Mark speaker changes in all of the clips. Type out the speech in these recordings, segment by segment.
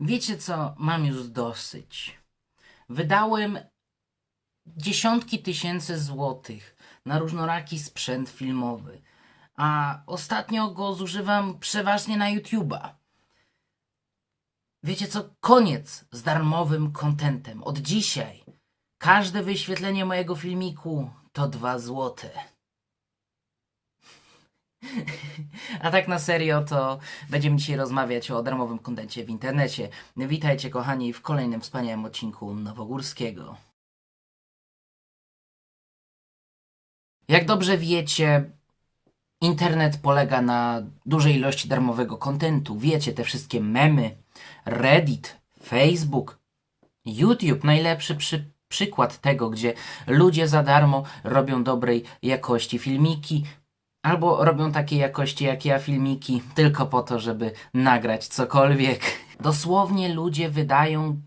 Speaker 1: Wiecie co, mam już dosyć. Wydałem dziesiątki tysięcy złotych na różnoraki sprzęt filmowy, a ostatnio go zużywam przeważnie na YouTube'a. Wiecie co, koniec z darmowym kontentem. Od dzisiaj każde wyświetlenie mojego filmiku to dwa złote. A tak na serio, to będziemy dzisiaj rozmawiać o darmowym kontencie w internecie. Witajcie kochani w kolejnym wspaniałym odcinku Nowogórskiego. Jak dobrze wiecie, internet polega na dużej ilości darmowego kontentu. Wiecie, te wszystkie memy, Reddit, Facebook, YouTube, najlepszy przy, przykład tego, gdzie ludzie za darmo robią dobrej jakości filmiki, albo robią takiej jakości jak ja filmiki, tylko po to, żeby nagrać cokolwiek. Dosłownie ludzie wydają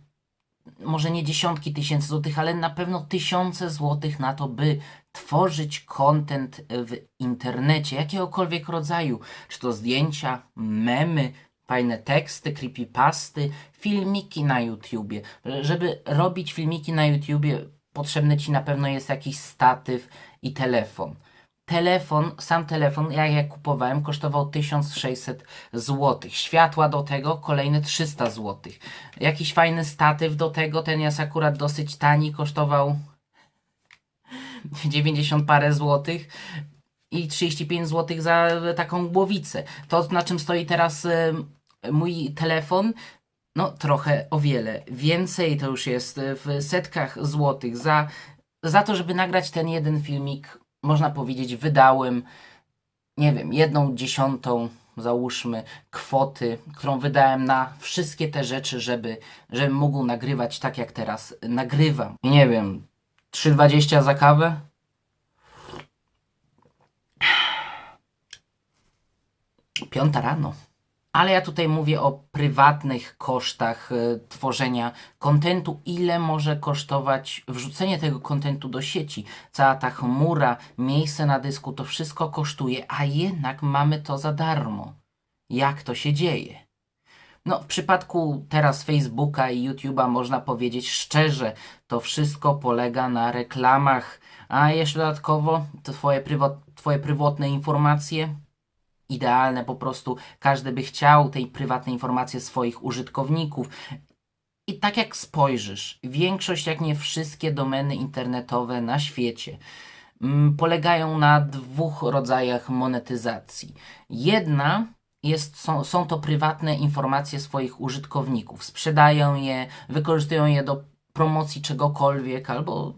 Speaker 1: może nie dziesiątki tysięcy złotych, ale na pewno tysiące złotych na to, by tworzyć content w internecie, jakiegokolwiek rodzaju. Czy to zdjęcia, memy, fajne teksty, creepypasty, filmiki na YouTubie. Żeby robić filmiki na YouTubie, potrzebny Ci na pewno jest jakiś statyw i telefon. Telefon, sam telefon, ja jak kupowałem, kosztował 1600 zł. Światła do tego kolejne 300 zł. Jakiś fajny statyw do tego, ten jest akurat dosyć tani, kosztował 90 parę złotych i 35 zł za taką głowicę. To na czym stoi teraz y, mój telefon, no trochę o wiele więcej, to już jest w setkach złotych. Za, za to, żeby nagrać ten jeden filmik, można powiedzieć, wydałem, nie wiem, jedną dziesiątą, załóżmy, kwoty, którą wydałem na wszystkie te rzeczy, żeby, żebym mógł nagrywać tak, jak teraz nagrywam. Nie wiem, 3,20 za kawę? Piąta rano. Ale ja tutaj mówię o prywatnych kosztach y, tworzenia kontentu. Ile może kosztować wrzucenie tego kontentu do sieci? Cała ta chmura, miejsce na dysku, to wszystko kosztuje, a jednak mamy to za darmo. Jak to się dzieje? No, w przypadku teraz Facebooka i YouTube'a można powiedzieć szczerze, to wszystko polega na reklamach, a jeszcze dodatkowo to twoje, twoje prywatne informacje idealne po prostu. Każdy by chciał tej prywatnej informacji swoich użytkowników. I tak jak spojrzysz, większość, jak nie wszystkie domeny internetowe na świecie mm, polegają na dwóch rodzajach monetyzacji. Jedna jest, są, są to prywatne informacje swoich użytkowników. Sprzedają je, wykorzystują je do promocji czegokolwiek albo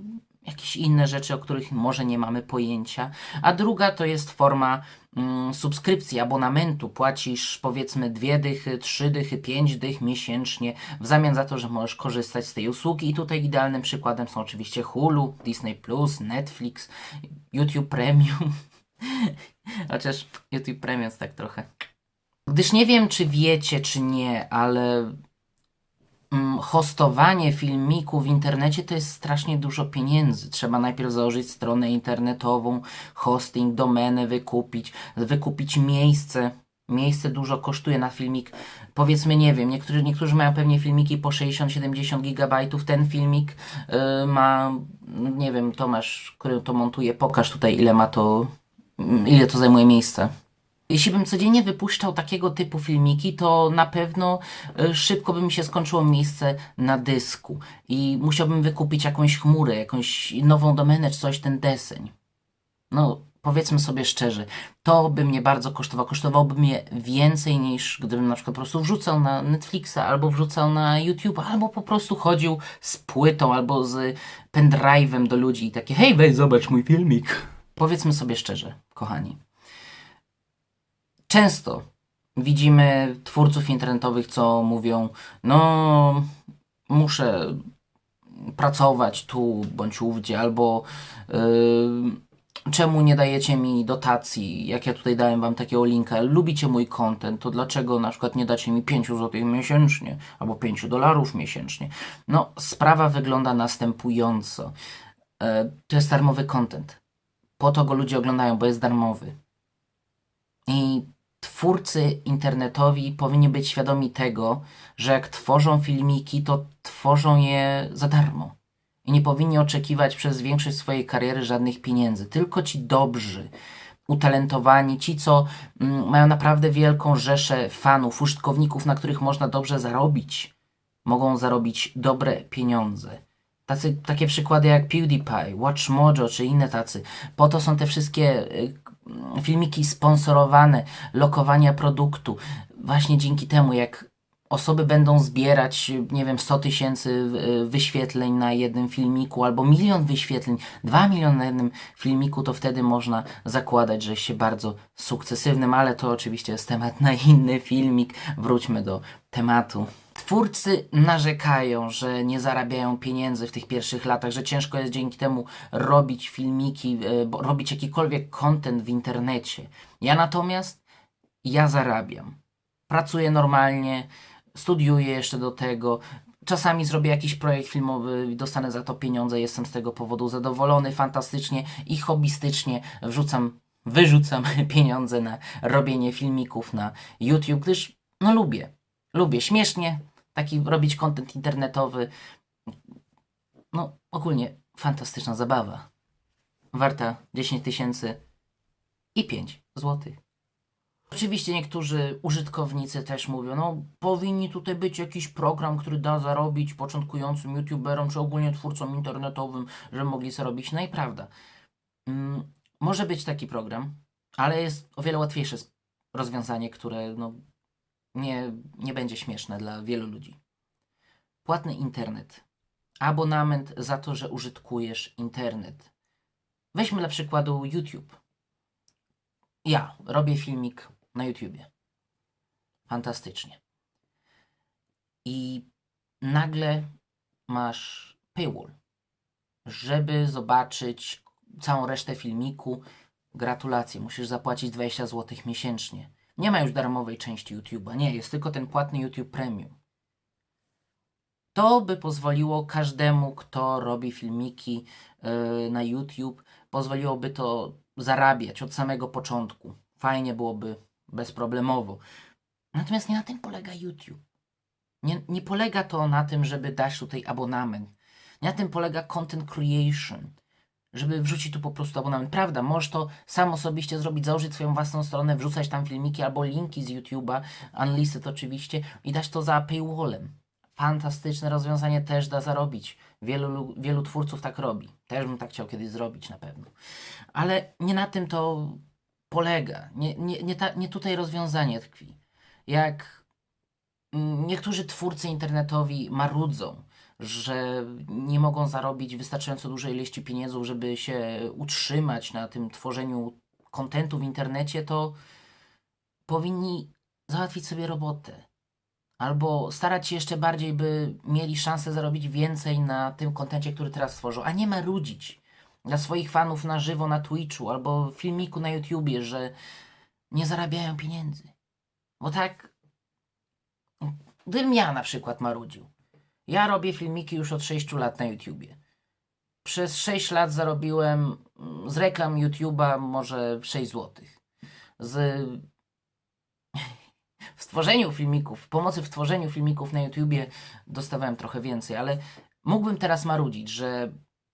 Speaker 1: jakieś inne rzeczy, o których może nie mamy pojęcia. A druga to jest forma mm, subskrypcji, abonamentu. Płacisz powiedzmy dwie dychy, trzy dychy, pięć dych miesięcznie w zamian za to, że możesz korzystać z tej usługi. I tutaj idealnym przykładem są oczywiście Hulu, Disney+, Netflix, YouTube Premium. Chociaż YouTube Premium jest tak trochę... Gdyż nie wiem, czy wiecie, czy nie, ale hostowanie filmiku w internecie to jest strasznie dużo pieniędzy. Trzeba najpierw założyć stronę internetową, hosting, domenę wykupić, wykupić miejsce. Miejsce dużo kosztuje na filmik. Powiedzmy, nie wiem, niektórzy, niektórzy mają pewnie filmiki po 60-70 gigabajtów. Ten filmik y, ma, nie wiem, Tomasz, który to montuje, pokaż tutaj ile ma to, mm, ile to zajmuje miejsca. Jeśli bym codziennie wypuszczał takiego typu filmiki, to na pewno y, szybko by mi się skończyło miejsce na dysku i musiałbym wykupić jakąś chmurę, jakąś nową domenę czy coś, ten deseń. No, powiedzmy sobie szczerze, to by mnie bardzo kosztowało. Kosztowałoby mnie więcej niż gdybym na przykład po prostu wrzucał na Netflixa, albo wrzucał na YouTube, albo po prostu chodził z płytą, albo z pendrive'em do ludzi i takie hej, weź zobacz mój filmik. Powiedzmy sobie szczerze, kochani. Często widzimy twórców internetowych, co mówią, no muszę pracować tu bądź ówdzie, albo yy, czemu nie dajecie mi dotacji, jak ja tutaj dałem wam takiego linka, lubicie mój content, to dlaczego na przykład nie dacie mi 5 zł miesięcznie, albo 5 dolarów miesięcznie? No, sprawa wygląda następująco. Yy, to jest darmowy content. Po to go ludzie oglądają, bo jest darmowy. I twórcy internetowi powinni być świadomi tego, że jak tworzą filmiki, to tworzą je za darmo. I nie powinni oczekiwać przez większość swojej kariery żadnych pieniędzy. Tylko ci dobrzy, utalentowani, ci, co mm, mają naprawdę wielką rzeszę fanów, użytkowników, na których można dobrze zarobić, mogą zarobić dobre pieniądze. Tacy, takie przykłady jak PewDiePie, Watch Mojo czy inne tacy. Po to są te wszystkie y, filmiki sponsorowane, lokowania produktu. Właśnie dzięki temu, jak osoby będą zbierać, nie wiem, 100 tysięcy y, wyświetleń na jednym filmiku, albo milion wyświetleń, 2 miliony na jednym filmiku, to wtedy można zakładać, że się bardzo sukcesywnym, ale to oczywiście jest temat na inny filmik. Wróćmy do tematu. Twórcy narzekają, że nie zarabiają pieniędzy w tych pierwszych latach, że ciężko jest dzięki temu robić filmiki, e, robić jakikolwiek content w internecie. Ja natomiast, ja zarabiam. Pracuję normalnie, studiuję jeszcze do tego. Czasami zrobię jakiś projekt filmowy dostanę za to pieniądze, jestem z tego powodu zadowolony, fantastycznie i hobbystycznie wrzucam, wyrzucam pieniądze na robienie filmików na YouTube, gdyż no lubię. Lubię śmiesznie taki robić content internetowy. No, ogólnie fantastyczna zabawa. Warta 10 tysięcy i 5 złotych. Oczywiście niektórzy użytkownicy też mówią, no powinni tutaj być jakiś program, który da zarobić początkującym youtuberom, czy ogólnie twórcom internetowym, żeby mogli zarobić. No i prawda. Mm, może być taki program, ale jest o wiele łatwiejsze rozwiązanie, które no, nie, nie będzie śmieszne dla wielu ludzi. Płatny internet. Abonament za to, że użytkujesz internet. Weźmy dla przykładu YouTube. Ja robię filmik na YouTubie. Fantastycznie. I nagle masz paywall. Żeby zobaczyć całą resztę filmiku, gratulacje, musisz zapłacić 20 zł miesięcznie. Nie ma już darmowej części YouTube'a. Nie, jest tylko ten płatny YouTube Premium. To by pozwoliło każdemu, kto robi filmiki yy, na YouTube, pozwoliłoby to zarabiać od samego początku. Fajnie byłoby bezproblemowo. Natomiast nie na tym polega YouTube. Nie, nie polega to na tym, żeby dać tutaj abonament. Nie na tym polega content creation. Żeby wrzucić tu po prostu abonament. Prawda, możesz to sam osobiście zrobić, założyć swoją własną stronę, wrzucać tam filmiki albo linki z YouTube'a, unlisted oczywiście, i dać to za paywallem. Fantastyczne rozwiązanie też da zarobić. Wielu, lu- wielu twórców tak robi. Też bym tak chciał kiedyś zrobić na pewno. Ale nie na tym to polega. Nie, nie, nie, ta, nie tutaj rozwiązanie tkwi. Jak niektórzy twórcy internetowi marudzą, że nie mogą zarobić wystarczająco dużej ilości pieniędzy, żeby się utrzymać na tym tworzeniu kontentu w internecie, to powinni załatwić sobie robotę. Albo starać się jeszcze bardziej, by mieli szansę zarobić więcej na tym kontencie, który teraz tworzą, a nie marudzić dla swoich fanów na żywo na Twitchu albo w filmiku na YouTubie, że nie zarabiają pieniędzy. Bo tak, gdybym ja na przykład marudził. Ja robię filmiki już od 6 lat na YouTubie. Przez 6 lat zarobiłem mm, z reklam YouTube'a może 6 zł. Z w stworzeniu filmików, pomocy w tworzeniu filmików na YouTubie dostawałem trochę więcej, ale mógłbym teraz marudzić, że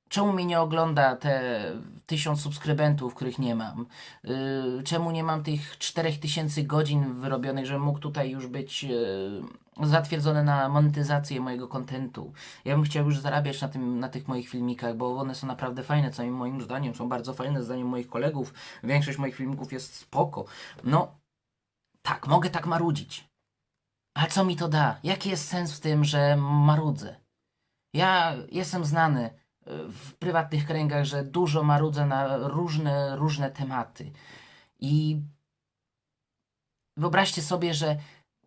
Speaker 1: czemu mnie nie ogląda te tysiąc subskrybentów, których nie mam? Yy, czemu nie mam tych 4000 godzin wyrobionych, żebym mógł tutaj już być yy, zatwierdzony na monetyzację mojego kontentu? Ja bym chciał już zarabiać na, tym, na tych moich filmikach, bo one są naprawdę fajne, co moim zdaniem są bardzo fajne, zdaniem moich kolegów. Większość moich filmików jest spoko. No, tak, mogę tak marudzić. A co mi to da? Jaki jest sens w tym, że marudzę? Ja jestem znany w prywatnych kręgach, że dużo marudzę na różne, różne tematy. I wyobraźcie sobie, że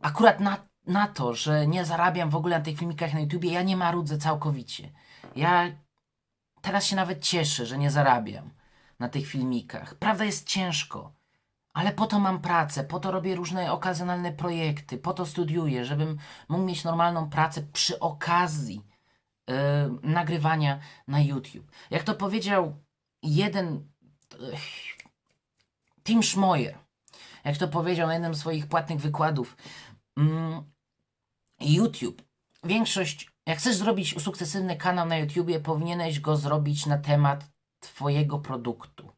Speaker 1: akurat na, na to, że nie zarabiam w ogóle na tych filmikach na YouTubie, ja nie marudzę całkowicie. Ja teraz się nawet cieszę, że nie zarabiam na tych filmikach. Prawda jest ciężko. Ale po to mam pracę, po to robię różne okazjonalne projekty, po to studiuję, żebym mógł mieć normalną pracę przy okazji yy, nagrywania na YouTube. Jak to powiedział jeden yy, Tim Schmoyer, jak to powiedział na jednym z swoich płatnych wykładów. Mm, YouTube. Większość, jak chcesz zrobić sukcesywny kanał na YouTubie, powinieneś go zrobić na temat Twojego produktu.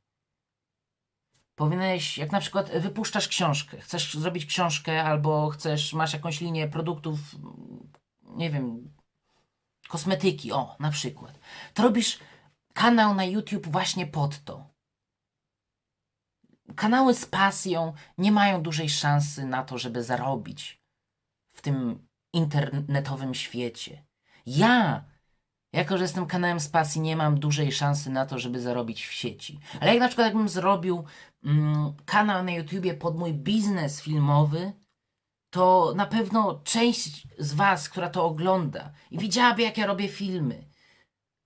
Speaker 1: Powinieneś, jak na przykład wypuszczasz książkę, chcesz zrobić książkę albo chcesz, masz jakąś linię produktów, nie wiem, kosmetyki, o, na przykład. To robisz kanał na YouTube właśnie pod to. Kanały z pasją nie mają dużej szansy na to, żeby zarobić w tym internetowym świecie. Ja, jako że jestem kanałem z pasji, nie mam dużej szansy na to, żeby zarobić w sieci. Ale jak na przykład jakbym zrobił mm, kanał na YouTubie pod mój biznes filmowy, to na pewno część z Was, która to ogląda i widziałaby, jak ja robię filmy,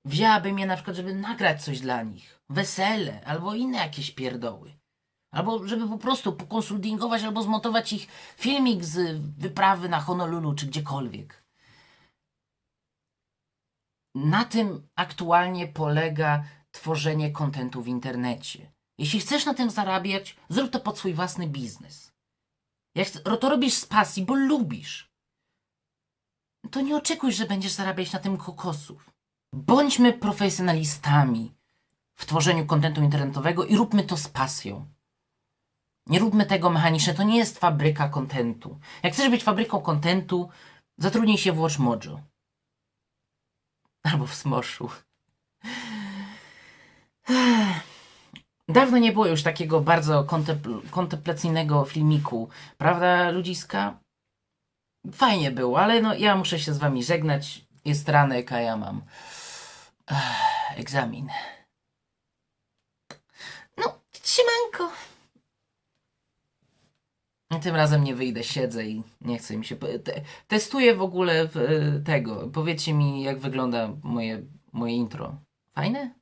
Speaker 1: wzięłaby mnie na przykład, żeby nagrać coś dla nich, wesele albo inne jakieś pierdoły. Albo żeby po prostu pokonsultingować albo zmontować ich filmik z wyprawy na Honolulu czy gdziekolwiek. Na tym aktualnie polega tworzenie kontentu w internecie. Jeśli chcesz na tym zarabiać, zrób to pod swój własny biznes. Jak to robisz z pasji, bo lubisz, to nie oczekuj, że będziesz zarabiać na tym kokosów. Bądźmy profesjonalistami w tworzeniu kontentu internetowego i róbmy to z pasją. Nie róbmy tego mechanicznie, to nie jest fabryka kontentu. Jak chcesz być fabryką kontentu, zatrudnij się w Watch Mojo. Albo w Smoszu. Dawno nie było już takiego bardzo kontempl- kontemplacyjnego filmiku, prawda, ludziska? Fajnie było, ale no ja muszę się z wami żegnać. Jest ranek, a ja mam ech, egzamin. No, trzymanko. Tym razem nie wyjdę, siedzę i nie chcę mi się. Te, testuję w ogóle w, tego. Powiedzcie mi, jak wygląda moje, moje intro. Fajne?